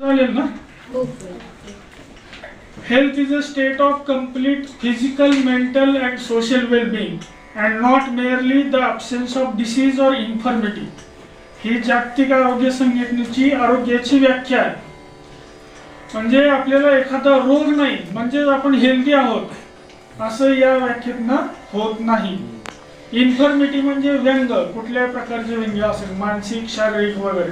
झालेलं ना? Health is a state of complete physical mental and social wellbeing and not merely the the of disease or infirmity ही जागतिक आरोग्य संघटनेची आरोग्याची व्याख्या आहे. म्हणजे आपल्याला एखादा रोग नाही म्हणजे आपण हेल्दी आहोत असं या व्याख्येतनं होत नाही. इन्फर्मिटी म्हणजे व्यंग कुठल्याही प्रकारचे व्यंग असेल मानसिक शारीरिक वगैरे.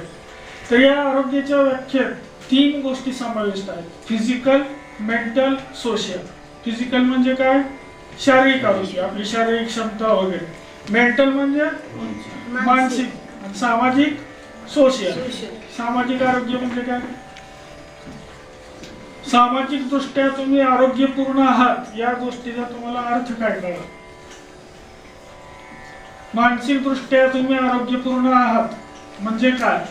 तर या आरोग्याच्या व्याख्येत तीन गोष्टी समाविष्ट आहेत. फिजिकल मेंटल सोशल फिजिकल म्हणजे काय? शारीरिक आरोग्य आपली शारीरिक क्षमता वगैरे. मेंटल म्हणजे मानसिक. सामाजिक सोशल सामाजिक आरोग्य म्हणजे काय? सामाजिक दृष्ट्या तुम्ही आरोग्यपूर्ण आहात या गोष्टीचा तुम्हाला अर्थ काय कळला? मानसिक दृष्ट्या तुम्ही आरोग्यपूर्ण आहात म्हणजे काय?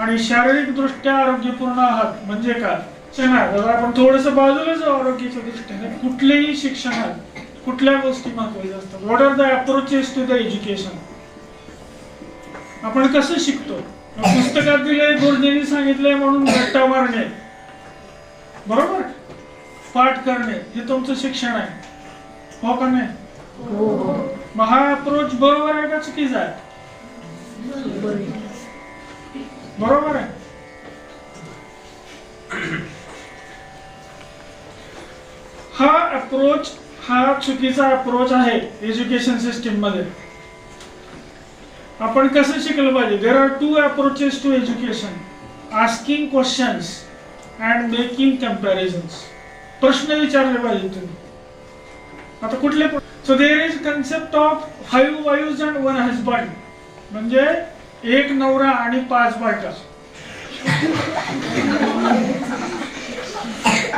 आणि शारीरिक दृष्ट्या आरोग्यपूर्ण आहात. म्हणजे काय? चला जरा आपण थोडस बाजूला जाऊ आरोग्याच्या दृष्टीने. कुठलेही शिक्षणात कुठल्या गोष्टी महत्त्वाच्या असतात? What are the approaches to the education आपण कसं शिकतो? पुस्तकात दिले गुरुजींनी सांगितलंय म्हणून रट्टा मारणे. बरोबर? पाठ करणे. हे तुमचं शिक्षण आहे. हो का नाही? मग हा. अप्रोच बरोबर आहे का चुकीचा आहे. बरोबर आहे. हा अप्रोच हा चुकीचा अप्रोच आहे एज्युकेशन सिस्टीममध्ये. आपण कसं शिकलं पाहिजे? There are two approaches to education asking questions and making comparisons प्रश्न विचारले पाहिजे तुम्ही. आता कुठले so there is concept of five wives and one husband म्हणजे एक नवरा आणि पाच बायका.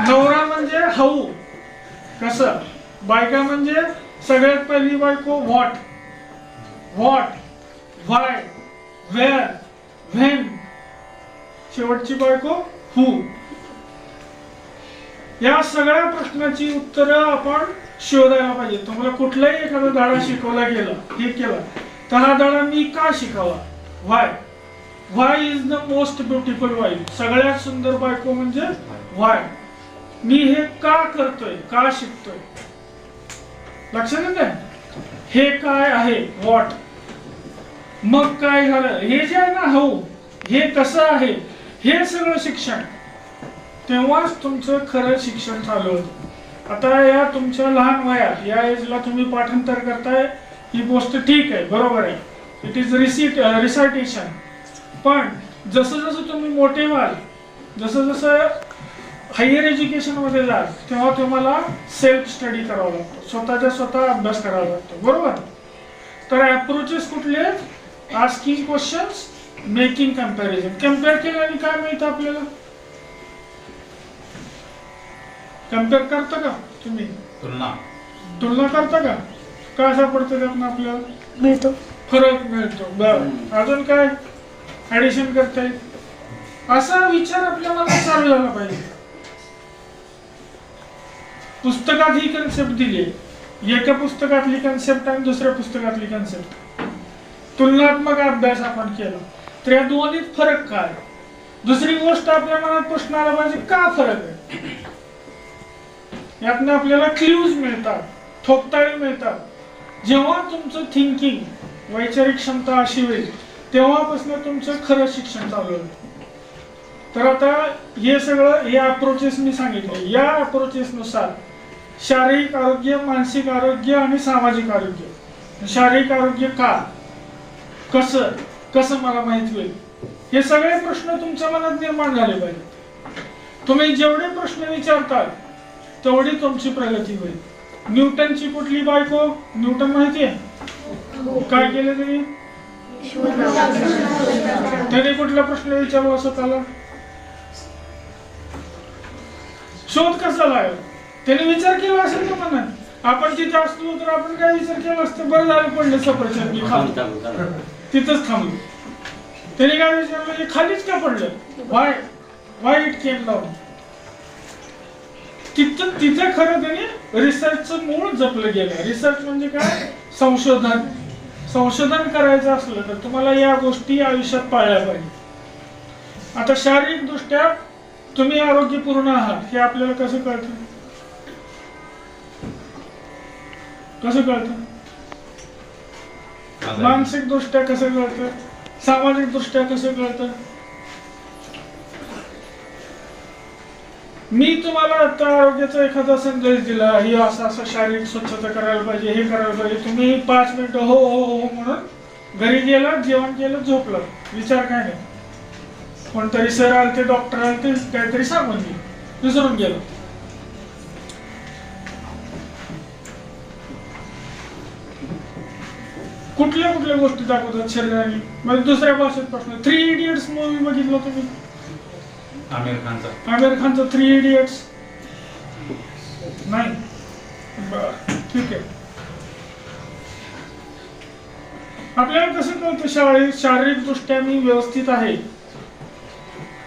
नवरा म्हणजे हऊ. कसं? बायका म्हणजे सगळ्यात पहिली बायको what? What? Why? Where? When? शेवटची बायको हू. या सगळ्या प्रश्नाची उत्तरं आपण शोधायला पाहिजे. तुम्हाला कुठलाही एखादा धडा शिकवला गेला हे केला तर हा धडा मी का शिकावा? Why why is the most beautiful wife सगळ्यात सुंदर बायको म्हणजे व्हाय मी हे का करतोय? का शिकतोय? लक्षात येत हे काय आहे? व्हॉट मग काय झालं? हे जे आहे ना हो हे कसं आहे? हे सगळं शिक्षण. तेव्हाच तुमचं खरं शिक्षण चालू होतं आता या तुमच्या लहान वयात या एजला तुम्ही पाठांतर करताय ही गोष्ट ठीक आहे बरोबर आहे. इट इज रिसिट रिसायटेशन पण जसं जसं तुम्ही मोठे व्हाल जसं जसं हायर एज्युकेशनमध्ये जाल तेव्हा तुम्हाला सेल्फ स्टडी करावा लागतो. स्वतःच्या स्वतः अभ्यास करावा लागतो. बरोबर? तर अप्रोचेस कुठले? आहेत asking questions making comparison compare केल्याने काय मिळतं आपल्याला? कंपेअर करता का तुम्ही? तुलना. तुलना करता का? काय सापडतं त्यातनं आपल्याला? मिळतो. फरक मिळतो. बर अजून काय ऍडिशन करता येईल? असा विचार आपल्या मनात चालू झाला पाहिजे. पुस्तकात ही कन्सेप्ट दिली एका पुस्तकातली कन्सेप्ट आणि दुसऱ्या पुस्तकातली कन्सेप्ट तुलनात्मक अभ्यास आपण केला. तर या दोन्हीत फरक काय? दुसरी गोष्ट आपल्या मनात प्रश्न आला पाहिजे का फरक आहे? यातनं आपल्याला क्ल्यूज मिळतात ठोकताळे मिळतात. जेव्हा तुमचं थिंकिंग वैचारिक क्षमता अशी होईल तेव्हापासून तुमचं खरं शिक्षण चालू होईल. तर आता हे सगळं हे अप्रोचेस मी सांगितले. या अप्रोचेसनुसार शारीरिक आरोग्य मानसिक आरोग्य आणि सामाजिक आरोग्य. शारीरिक आरोग्य का? कसं? कसं मला माहिती होईल? हे सगळे प्रश्न तुमच्या मनात निर्माण झाले पाहिजे तुम्ही जेवढे प्रश्न विचारताल तेवढी तुमची प्रगती होईल. न्यूटनची कुठली बायको? न्यूटन माहिती आहे काय केलं त्यांनी? त्याने कुठला प्रश्न विचारला स्वतःला शोध कसा लागला? त्याने विचार केला असेल ना मनात आपण तिथे असलो तर आपण काय विचार केला असतं? बरं झालं पडलं सफरचंद तिथंच थांबलो त्याने काय विचारलं? की खालीच का पडलं? Why why it came down तिथं तिथे खरं त्याने रिसर्चचं मूळ जपलं गेलं. रिसर्च म्हणजे काय? संशोधन. संशोधन करायचं असलं तर तुम्हाला या गोष्टी आयुष्यात पाळल्या पाहिजे. आता शारीरिक दृष्ट्या तुम्ही आरोग्यपूर्ण आहात हे आपल्याला कसं कळतं? कसं कळतं? मानसिक दृष्ट्या कसं कळतं? सामाजिक दृष्ट्या कसं कळतं? मी तुम्हाला आता आरोग्याचा एखादा संदेश दिला ही असं असं शारीरिक स्वच्छता करायला पाहिजे हे करायला पाहिजे तुम्ही पाच मिनिटं हो हो हो म्हणून घरी गेला जेवण केलं झोपलं विचार काय नाही. कोणतरी सर आलते डॉक्टर आलते काहीतरी सांगून गेले विसरून गेलो. कुठल्या कुठल्या गोष्टी दाखवतात शरीराने म्हणजे दुसऱ्या भाषेत प्रश्न थ्री इडियट्स मूवी बघितलं तुम्ही? आमिर खानचा. आमिर खानचा थ्री इडियट्स नाही. बर ठीक आहे. आपल्याला कसं कळतं शारीरिक शारीरिक दृष्ट्या मी व्यवस्थित आहे.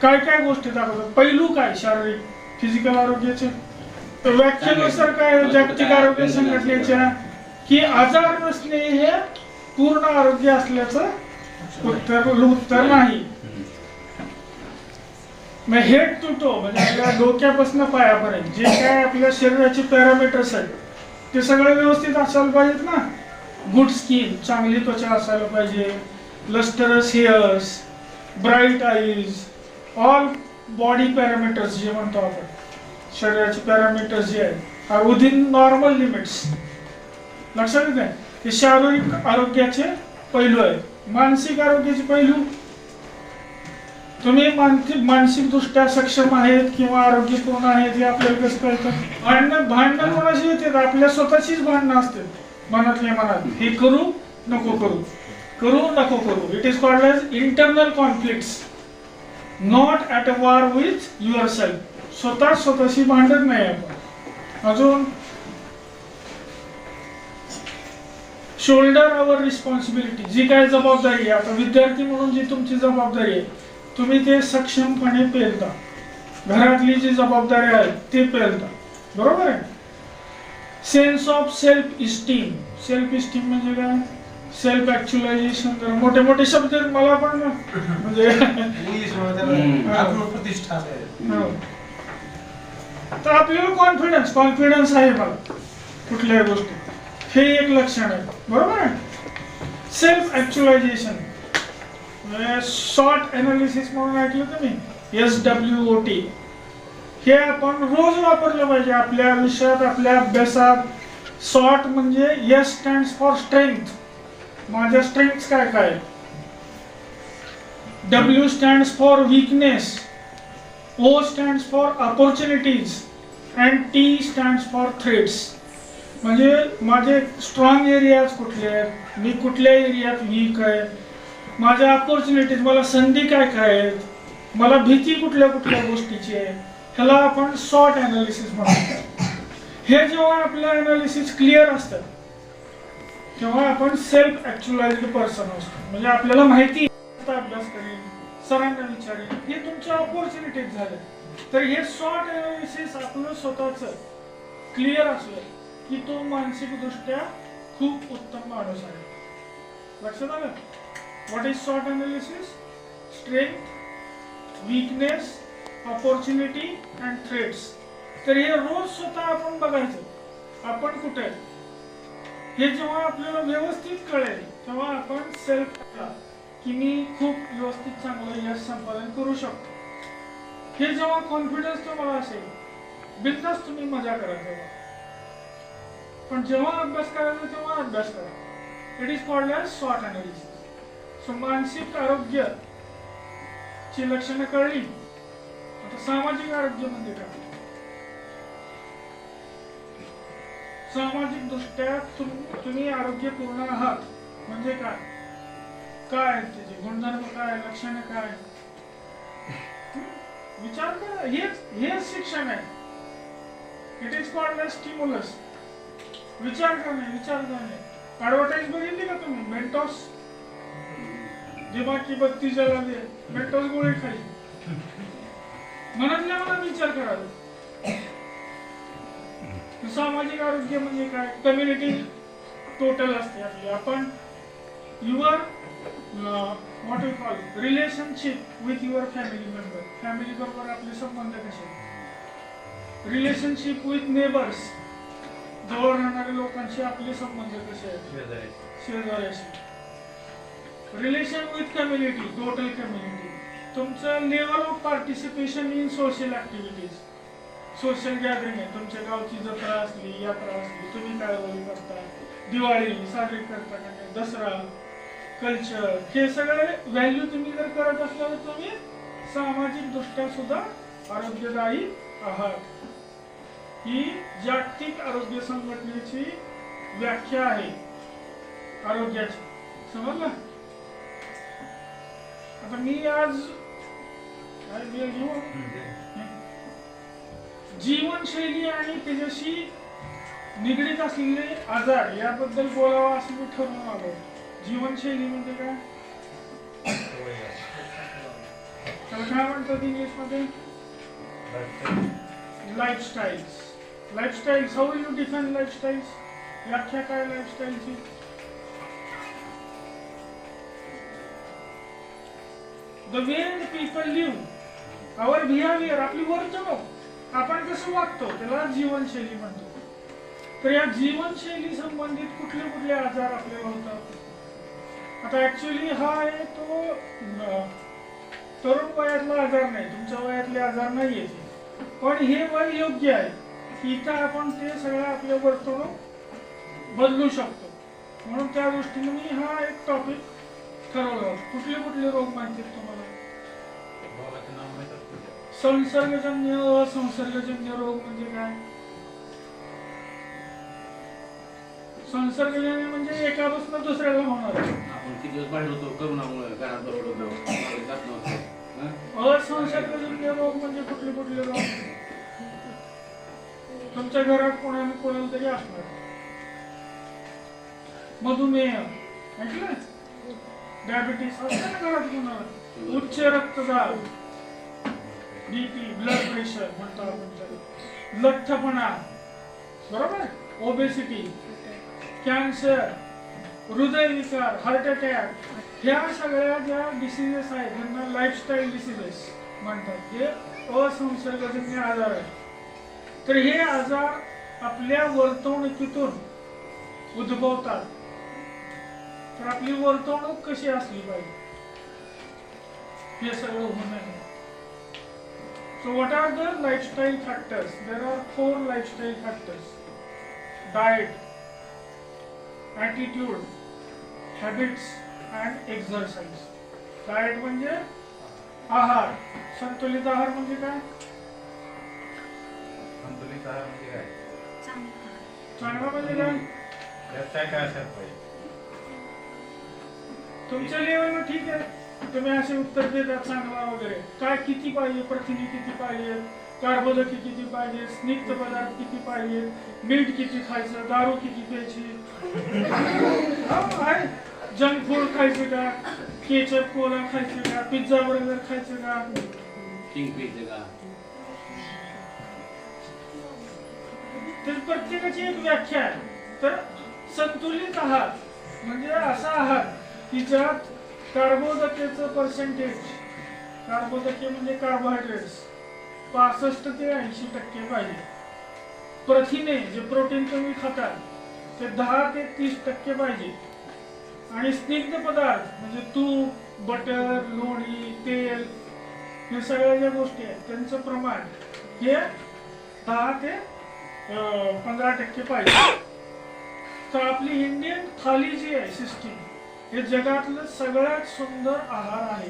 काय काय गोष्टी दाखवतात? पैलू काय शारीरिक? फिजिकल आरोग्याचे? व्याख्येनुसार काय जागतिक आरोग्य संघटनेच्या की आजार नसणे हे पूर्ण आरोग्य असल्याचं उत्तर उत्तर नाही. मग हेड टू टो म्हणजे आपल्या डोक्यापासून पायापर्यंत. जे काय आपल्या शरीराचे पॅरामीटर्स आहेत ते सगळे व्यवस्थित असायला पाहिजेत ना? गुड स्किन चांगली त्वचा असायला पाहिजे. Lustrous hairs bright eyes all body parameters जे म्हणतो आपण. शरीराचे पॅरामीटर्स जे आहेत आर विदिन नॉर्मल लिमिट्स लक्षात येते हे शारीरिक आरोग्याचे पैलू आहेत. मानसिक आरोग्याचे पैलू तुम्ही मानसिक मानसिक दृष्ट्या सक्षम आहेत किंवा आरोग्यपूर्ण आहेत हे आपल्याला कसं कळतं? भांडणं भांडणं कोणाशी येतात आपल्या स्वतःचीच भांडणं असतात मनातल्या मनात. हे करू नको करू. करू नको करू. It is called as internal conflicts not at a war with your self स्वतः स्वतःशी भांडत नाही आपण. अजून? शोल्डर अवर रिस्पॉन्सिबिलिटी जी काय जबाबदारी आहे. आता विद्यार्थी म्हणून जी तुमची जबाबदारी आहे तुम्ही ते सक्षमपणे पेलता. घरातली जी जबाबदारी आहे ते पेलता. बरोबर आहे? Sense of self esteem self esteem म्हणजे काय? सेल्फ ऍक्च्युलायझेशन तर मोठे मोठे शब्द आहेत मला पण म्हणजे इंग्लिशमध्ये हम्म. त्याला आत्मप्रतिष्ठा आहे. हो. तर आपल्याला कॉन्फिडन्स कॉन्फिडन्स आहे मला कुठल्याही गोष्टी हे एक लक्षण आहे. बरोबर आहे? सेल्फ ऍक्च्युलायझेशन म्हणजे शॉर्ट एनालिसिस म्हणून ऐकलं तुम्ही? एस डब्ल्यू ओ टी हे आपण रोज वापरलं पाहिजे आपल्या आयुष्यात आपल्या अभ्यासात. शॉर्ट म्हणजे एस स्टँड फॉर स्ट्रेंथ माझ्या स्ट्रेंथ काय काय? W stand for weakness O stand for opportunities and T stand for threats. म्हणजे माझे स्ट्रॉंग एरियाज कुठले आहेत? मी कुठल्या एरियात वीक आहे? माझ्या अपॉर्च्युनिटीज मला संधी काय काय आहेत? मला भीती कुठल्या कुठल्या गोष्टीची आहे? ह्याला आपण शॉर्ट अनालिसिस म्हणतो. हे जेव्हा आपलं अनालिसिस क्लिअर असतं तेव्हा आपण सेल्फ ऍक्च्युलाइज्ड पर्सन असतो. म्हणजे आपल्याला माहिती अभ्यास करेल सरांना विचारेल हे तुमच्या ऑपॉर्च्युनिटीज झाले. तर हे शॉर्ट अनालिसिस आपलं स्वतःच क्लिअर असलं की तो मानसिक दृष्ट्या खूप उत्तम माणूस आहे. लक्षात आलं? What is SWOT analysis? Strength, weakness opportunity and threats. तर हे रोज स्वतः आपण बघायचं. आपण कुठे हे जेव्हा आपल्याला व्यवस्थित कळेल तेव्हा आपण सेल्फ की मी खूप व्यवस्थित चांगलं यश संपादन करू शकतो. हे जेव्हा कॉन्फिडन्स तुम्हाला असेल बिंदास तुम्ही मजा करा तेव्हा. पण जेव्हा अभ्यास करायचा तेव्हा अभ्यास करा. It is called as short analysis मानसिक आरोग्य ची लक्षणं कळली. आता सामाजिक आरोग्य म्हणजे काय? सामाजिक दृष्ट्या तुम्ही तुम्ही आरोग्यपूर्ण आहात. म्हणजे काय? काय त्याचे गुणधर्म काय लक्षणं काय विचार करा. हेच हेच शिक्षण आहे. It is called as stimulus विचार करणे विचार करणे. ऍडव्हर्टाईज बघितली का तुम्ही? मेंटॉस दिमाग की बत्ती जला दे मेंटॉस गोळी खाली मनातल्या मनात विचार करा सामाजिक आरोग्य म्हणजे काय? कम्युनिटी टोटल असते आपली. आपण your what you call relationship with your family member family बरोबर आपले संबंध कसे रिलेशनशिप विथ नेबर्स जवळ राहणाऱ्या लोकांशी आपले संबंध कसे आहेत? शेजारी. शेजाऱ्याशी relation with community total community तुमचं level of participation in social activities social gathering आहे. तुमच्या गावची जत्रा असली यात्रा असली तुम्ही काय करता. दिवाळी साजरी करता का नाही? दसरा कल्चर हे सगळे व्हॅल्यू तुम्ही जर करत असला तर तुम्ही सामाजिक दृष्ट्या सुद्धा आरोग्यदायी आहात. ही जागतिक आरोग्य संघटनेची व्याख्या आहे. आरोग्याची. समजलं? आता मी आज काय घेऊ. जीवनशैली आणि त्याच्याशी निगडीत असलेले आजार याबद्दल बोलावं असं मी ठरवून आलो जीवनशैली म्हणजे काय? त्याला काय म्हणतात इंग्लिशमध्ये? Lifestyles lifestyles how you define lifestyles व्याख्या काय लाईफस्टाईलची the way people live our behaviour आपली वर्तणूक आपण कसं वागतो त्याला जीवनशैली म्हणतो. तर या जीवनशैली संबंधित कुठले कुठले आजार आपल्याला होतात? आता ऍक्च्युली हा आहे तो तरुण वयातला आजार नाही तुमच्या वयातले आजार नाही पण हे वय योग्य आहे इथं आपण ते सगळं आपल्या वर्तणूक बदलू शकतो. म्हणून त्या दृष्टीने हा एक टॉपिक ठरवला. कुठले कुठले रोग माहिती तुम्हाला संसर्गजन्य असंसर्गजन्य रोग म्हणजे काय? संसर्गजन्य म्हणजे एकापासून दुसऱ्याला होणार. आपण किती दिवस बाहेर होतो? करोनामुळे घरात बरोबर होतो जात नव्हतो? असंसर्गजन्य रोग म्हणजे कुठले कुठले रोग? तुमच्या घरात कोणाला कोणाला तरी असणार. मधुमेह. ऐकलं डायबिटीस असतं ना घरात कोणाला उच्च रक्तदाब बीपी ब्लड प्रेशर म्हणतो आपण लठ्ठपणा बरोबर? ओबेसिटी कॅन्सर हृदयविकार हार्ट अटॅक ह्या सगळ्या ज्या डिसिजेस आहेत त्यांना लाईफस्टाईल डिसिजेस म्हणतात हे असंसर्गजन्य आजार आहेत. तर हे आजार आपल्या वर्तवणुकीतून उद्भवतात. तर आपली वर्तवणूक कशी असली पाहिजे? हे सगळं होऊ नये so what are the lifestyle factors there are four lifestyle factors diet attitude habits and exercise diet म्हणजे आहार. संतुलित आहार म्हणजे काय? संतुलित आहार म्हणजे काय? चांगला म्हणजे काय? काय असायला पाहिजे? तुमच्या लेवलला ठीक आहे. तुम्ही असे उत्तर देता चांगला वगैरे. काय किती पाहिजे? प्रथिने किती पाहिजे? कार्बोदके किती पाहिजे? स्निग्ध पदार्थ किती पाहिजे? मीठ किती खायचं? दारू किती प्यायची? हा, जंक फूड खायचं का? केचप कोला खायचं का? पिझ्झा बर्गर खायचं का? तर प्रत्येकाची एक व्याख्या आहे. तर संतुलित आहार म्हणजे असा आहार तिच्यात कार्बोदकेच कार्बोदकेचं पर्सेंटेज कार्बोदके म्हणजे कार्बोहायड्रेट्स पासष्ट ते ऐंशी टक्के पाहिजे. प्रथिने जे प्रोटीन तुम्ही खाताल ते दहा ते तीस टक्के पाहिजे. आणि स्निग्ध पदार्थ म्हणजे तूप बटर लोणी तेल हे सगळ्या ज्या गोष्टी आहेत त्यांचं प्रमाण हे दहा ते पंधरा टक्के पाहिजे. तर आपली इंडियन थाली जी आहे सिस्टीम हे जगातलं सगळ्यात सुंदर आहार आहे.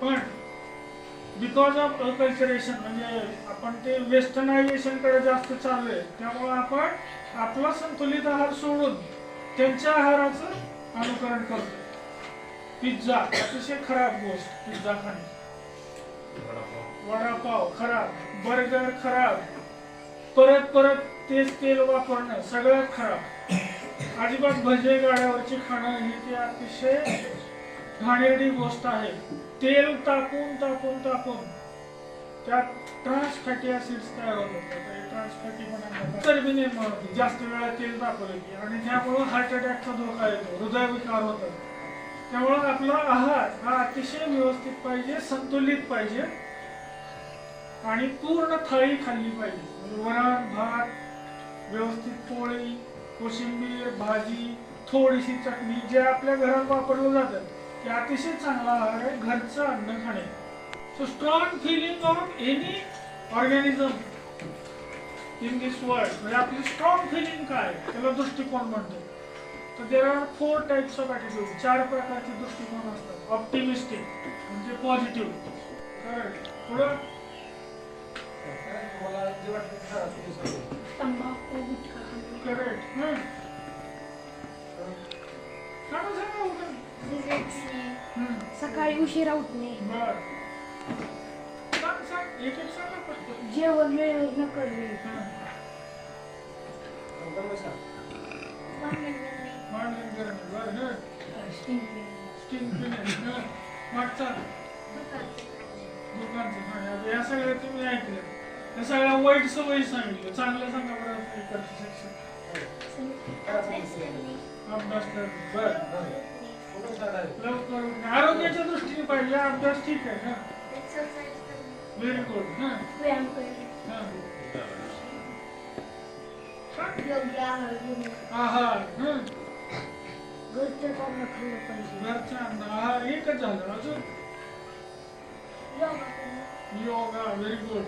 पण बिकॉज ऑफ अकल्चरेशन म्हणजे आपण ते वेस्टर्नायझेशनकडे जास्त चाललोय त्यामुळे आपण आपला संतुलित आहार सोडून त्यांच्या आहाराचं अनुकरण करतो पिझ्झा अतिशय खराब गोष्ट पिझ्झा खाणे. वडापाव वडापाव खराब बर्गर खराब परत परत तेच तेल वापरणं सगळ्यात खराब. अजिबात भजे गाड्यावरची खाणं ही ती अतिशय घाणेरडी गोष्ट आहे. तेल टाकून टाकून टाकून. त्यात ट्रान्स फॅटी ऍसिड्स तयार होतात ट्रान्स फॅटी म्हणा चरबी निर्माण होते. जास्त वेळा तेल तापवलं की आणि त्यामुळं हार्ट अटॅकचा धोका येतो. हृदयविकार होतात त्यामुळं आपला आहार हा अतिशय व्यवस्थित पाहिजे संतुलित पाहिजे आणि पूर्ण थाळी खाल्ली पाहिजे. म्हणजे वरण भात व्यवस्थित पोळी कोशिंबीर भाजी थोडीशी चटणी जे आपल्या घरात वापरलं जातं ते अतिशय चांगला आहार आहे घरचं अन्न खाणे. So strong feeling of any organism in this world म्हणजे आपली स्ट्रॉंग फिलिंग काय त्याला दृष्टिकोन म्हणतो. तर there are four types of attitude चार प्रकारचे दृष्टिकोन असतात. ऑप्टिमिस्टिक म्हणजे पॉझिटिव्ह पुढं. तंबाखू गुटखा. सांगा सांगा उठून. हम्म. सकाळी उशिरा उठणे बर सांग सांग एक एक सांगा जेवण वेळेवर न करणे हं. करणे बर हं. हं. दुकानचं हा, या- या सगळ्या तुम्ही ऐकलं या सगळ्या वाईट सवयी सांगितलं चांगलं सांगा बरं इकडचं. आरोग्याच्या दृष्टीने पाहिजे अभ्यास ठीक आहे ना? व्हेरी गुड आहार घेणे आहार अन्न आहार एकच झालं अजून. योगा योगा व्हेरी गुड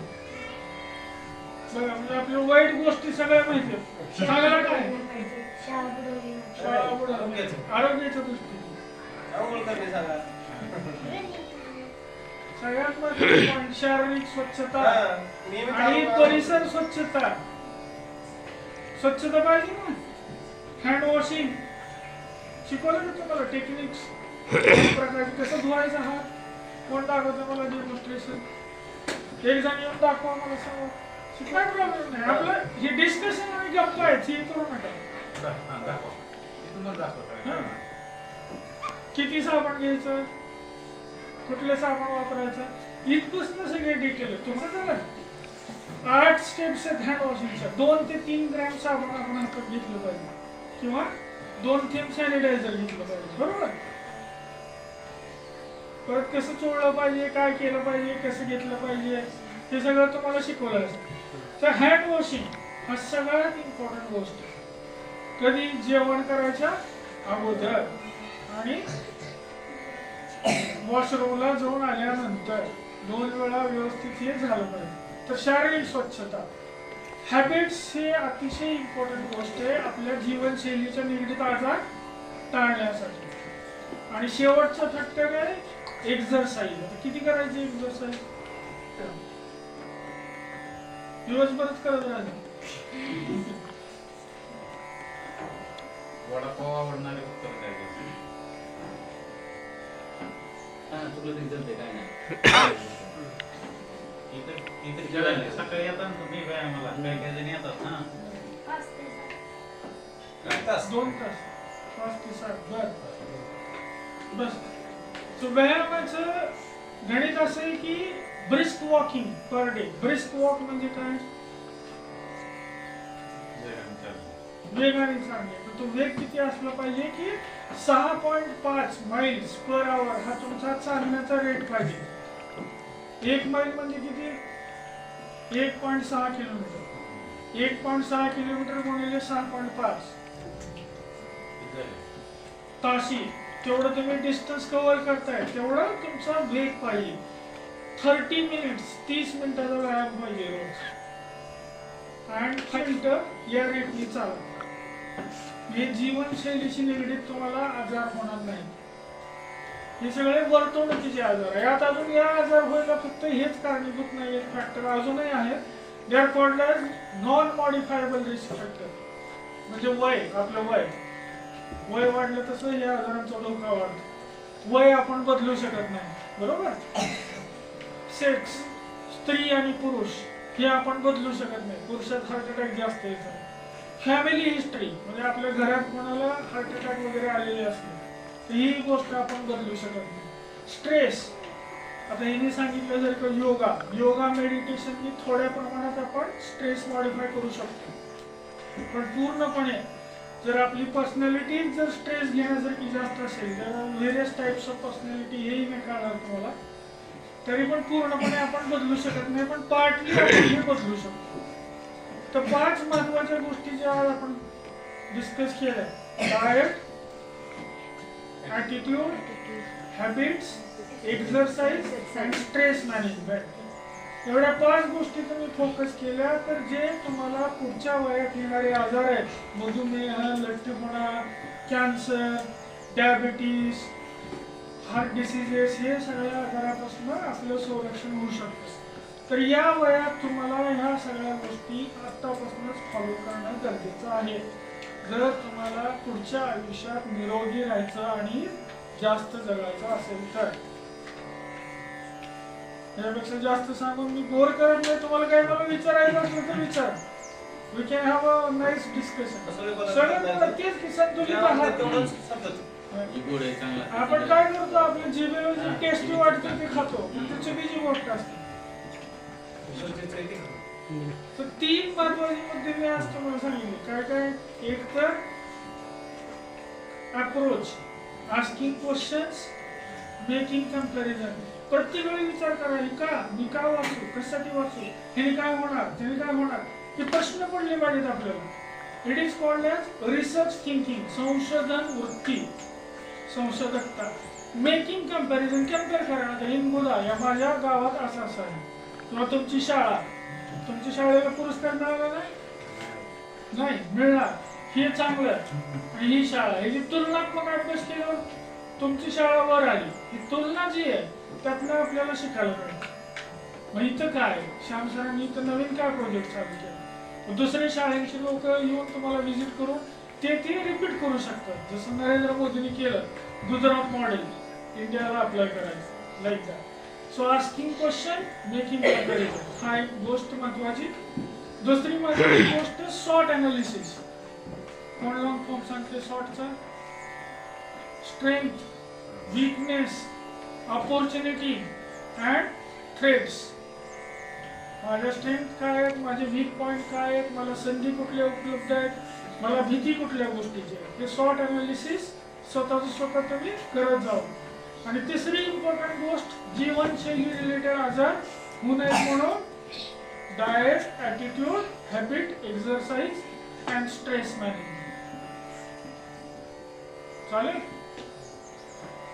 बघा म्हणजे आपल्या वाईट गोष्टी सगळ्या माहिती आहेत. सगळ्या काय? शाळा. आरोग्याच्या दृष्टीने. आंघोळ करणे सांगा. सगळ्यात महत्त्वाचं point शारीरिक स्वच्छता हा, नियमित आणि परिसर स्वच्छता. स्वच्छता पाहिजे ना? हँड वॉशिंग शिकवलं ना तुम्हाला टेक्निक्स प्रकारचे कसं धुवायचा हात? कोण दाखवतं मला डेमॉन्स्ट्रेशन एक जण येऊन दाखवा मला सांगा शिकवाय प्रॉब्लेम नाही आपलं हे डिस्कशन आणि गप्पा आहेत हे करू नका. दा- हा, दाखव. इथूनच दाखव सगळं. किती साबण घ्यायचं? कुठले साबण वापरायचं? इथपासून सगळे डिटेल तुमचं झालं? आठ स्टेप्स आहेत हँड वॉशिंगच्या दोन ते तीन ग्रॅम साबण आपण हातात घेतलं पाहिजे. किंवा दोन थेंब सॅनिटायझर घेतलं पाहिजे. बरोबर? परत कसं चोळलं पाहिजे काय केलं पाहिजे कसं घेतलं पाहिजे हे सगळं तुम्हाला शिकवलं असेल तर हँड वॉशिंग हा सगळ्यात इम्पॉर्टंट गोष्ट. कधी जेवण करायच्या अगोदर आणि वॉशरूमला जाऊन आल्यानंतर दोन वेळा व्यवस्थित हे झालं पाहिजे. तर शारीरिक स्वच्छता. हॅबिट्स हे अतिशय इम्पॉर्टंट गोष्ट आहे आपल्या जीवनशैलीच्या निगडीत आजार टाळण्यासाठी. आणि शेवटचा फॅक्टर आहे एक्झरसाईज किती करायची एक्झरसाईज दिवसभरच करत राहिले वडापाव आवडणारे उत्तर काय द्यायचे? हा, चुकलं तरी चालतंय, काय नाही. इथं इथं जेवायला सकाळी येतात ना तुम्ही व्यायामाला काही काही जण येतात ना पाच ते एक तास. दोन तास पाच ते सात बर बस. सो व्यायामाचं गणित असं आहे की brisk walking per day brisk walk म्हणजे काय? वेगाने चालणे. तर तो वेग किती असला पाहिजे की सहा पॉईंट पाच माइल्स पर आवर हा तुमचा चालण्याचा रेट पाहिजे. एक माईल म्हणजे किती? एक पॉईंट सहा किलोमीटर एक पॉईंट सहा किलोमीटर गुणिले सहा पॉईंट पाच. ताशी. तेवढं तुम्ही डिस्टन्स कव्हर करताय. तेवढं तुमचा वेग पाहिजे. थर्टी मिनिट्स तीस मिनिटाचा व्यायाम पाहिजे. रोज अँड फाईव्ह मिनिटं या रेटने चाला हे जीवनशैलीशी निगडीत तुम्हाला आजार होणार नाही हे सगळे वर्तवणुकीचे आजार आहे यात अजून या आजार व्हायला फक्त हेच कारणीभूत नाही फॅक्टर अजूनही आहेत. They are called non modifiable risk factor म्हणजे वय आपलं वय. वय वाढलं तसं या आजारांचा धोका वाढतो. वय आपण बदलू शकत नाही. बरोबर? सेक्स स्त्री आणि पुरुष हे आपण बदलू शकत नाही. पुरुषात हार्ट अटॅक जास्त येतात फॅमिली हिस्ट्री म्हणजे आपल्या घरात कोणाला हार्ट अटॅक वगैरे आलेले असते ही गोष्ट आपण बदलू शकत नाही. स्ट्रेस आता हिने सांगितलं जर का योगा योगा मेडिटेशन थोड्या प्रमाणात आपण स्ट्रेस मॉडिफाय करू शकतो. पण पूर्णपणे जर आपली पर्सनॅलिटी जर स्ट्रेस घेण्यासारखी जास्त असेल तर व्हेरियस टाइप्स ऑफ पर्सनॅलिटी हेही मी कळणार तुम्हाला. तरी पण पूर्णपणे आपण बदलू शकत नाही पण पार्टली आपण बदलू शकतो. तर पाच महत्त्वाच्या गोष्टी ज्या आज आपण डिस्कस केल्या diet attitude habits exercise and stress management एवढ्या पाच गोष्टी तुम्ही फोकस केल्या तर जे तुम्हाला पुढच्या वयात येणारे आजार आहेत मधुमेह लठ्ठपणा कॅन्सर डायबिटीस हार्ट डिसिजेस हे सगळ्या आजारापासून आपलं संरक्षण होऊ शकतं. तर या वयात तुम्हाला ह्या सगळ्या गोष्टी आतापासूनच फॉलो करणं गरजेचं आहे. जर तुम्हाला पुढच्या आयुष्यात निरोगी राहायचं आणि जास्त जगायचं असेल तर. यापेक्षा जास्त सांगून मी बोर करत नाही. तुम्हाला काही मला विचारायचं असलं तर विचारा. We can have a nice discussion सगळे. तेच की संतुलित ही गोड आहे चांगला आपण काय करतो आपल्या जिभेवर जे टेस्टी वाटतं ते खातो. पण ती चुकीची गोष्ट असते. तर तीन महत्वाची मुद्दे मी आज तुम्हाला सांगितले. काय काय? एक तर approach asking questions making comparison प्रत्येक वेळी विचार करा हे का? मी का वाचू? कशासाठी वाचू? हे काय होणार? त्याने काय होणार? हे प्रश्न पडले पाहिजेत आपल्याला. It is called as research thinking संशोधन वृत्ती. संशोधकता मेकिंग कंपॅरिझन कंपेअर करायला हिंद हिंगोला या माझ्या गावात असा असा आहे. किंवा तुमची शाळा. तुमच्या शाळेला पुरस्कार मिळाला नाही? नाही मिळणार. हे चांगलं आणि ही शाळा ह्याची जी तुलनात्मक अभ्यास केल्यावर तुमची शाळा वर आली. ही तुलना जी आहे त्यातनं आपल्याला शिकायला मिळतं मग इथं काय? श्याम सरांनी इथं नवीन काय प्रोजेक्ट चालू केला? दुसऱ्या शाळेचे लोक येऊन तुम्हाला व्हिजिट करून ते ते रिपीट करू शकतात. जसं नरेंद्र मोदींनी केलं गुजरात मॉडेल इंडियाला अप्लाय करायचं like that so asking question making हा एक गोष्ट महत्वाची. दुसरी महत्वाची गोष्ट शॉर्ट अनालिसिस कोण लॉंग फॉर्म सांगते शॉर्टचा strength weakness opportunity and threats माझ्या स्ट्रेंथ काय आहेत? माझे वीक पॉईंट काय आहेत? मला संधी कुठल्या उपलब्ध आहेत? मला भीती कुठल्या गोष्टीची आहे? हे शॉर्ट अनालिसिस स्वतःच स्वतः तुम्ही करत जाऊ. आणि तिसरी इम्पॉर्टंट गोष्ट जीवनशैली रिलेटेड आजार होऊ नयेत म्हणून diet attitude habit exercise and stress management चालेल?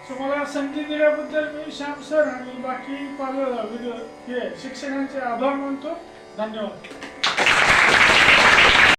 सो मला संधी दिल्याबद्दल मी श्याम सर आणि बाकी पालक हे शिक्षकांचे आभार मानतो. धन्यवाद.